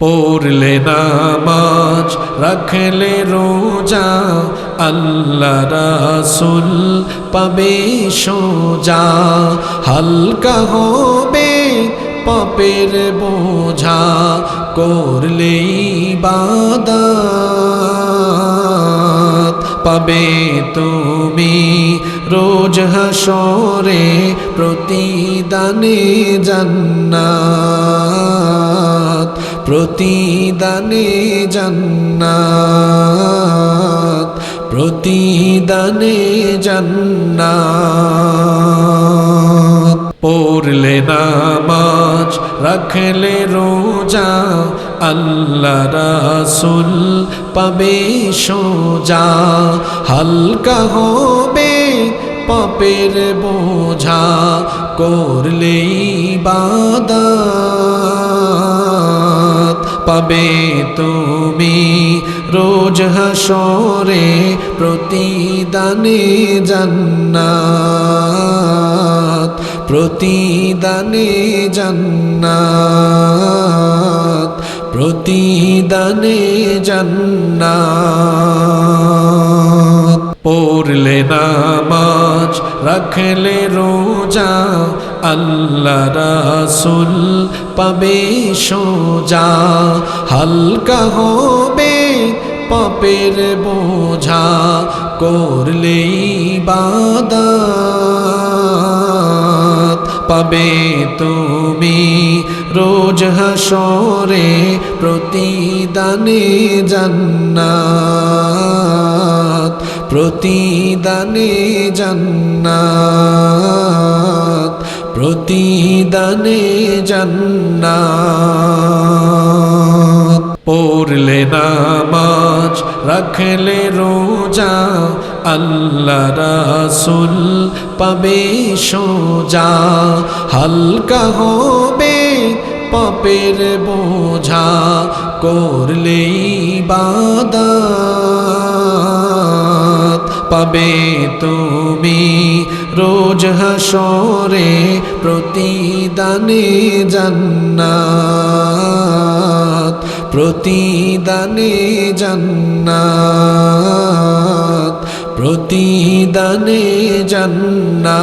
পড়লে নামাজ, রাখলে রোজা, আল্লাহ রাসুল পাবে সোজা। হালকা হবে পাপের বোঝা করলে ইবাদত পাবে তুমি। রোজ হাসরে প্রতিদানে জান্নাত প্রতিদানে জান্নাত প্রতিদানে জান্নাত। পড়লে নামাজ রাখলে রোজা আল্লাহ রাসুল পাবে সোজা, হালকা হবে পাপের বোঝা করলে ইবাদত পাবে তুমি। রোজ হাসরে প্রতিদানে জান্নাত প্রতিদানে জান্নাত। প্রতিদানে জান্নাত। পড়লে নামাজ, রাখলে রোজা, আল্লাহ রাসুল পাবে সোজা। হালকা হবে পাপের বোঝা করলে ইবাদত পাবে তুমি। রোজ হাসরে প্রতিদানে জান্নাত প্রতিদানে জান্নাত প্রতিদানে জান্নাত। পড়লে নামাজ রাখলে রোজা আল্লাহ রাসুল পাবে সোজা, হালকা হবে পাপের বোঝা করলে ইবাদত পাবে তুমি রোজ হাসরে প্রতিদানে জান্নাত প্রতিদানে জান্নাত। প্রতিদানে জান্নাত।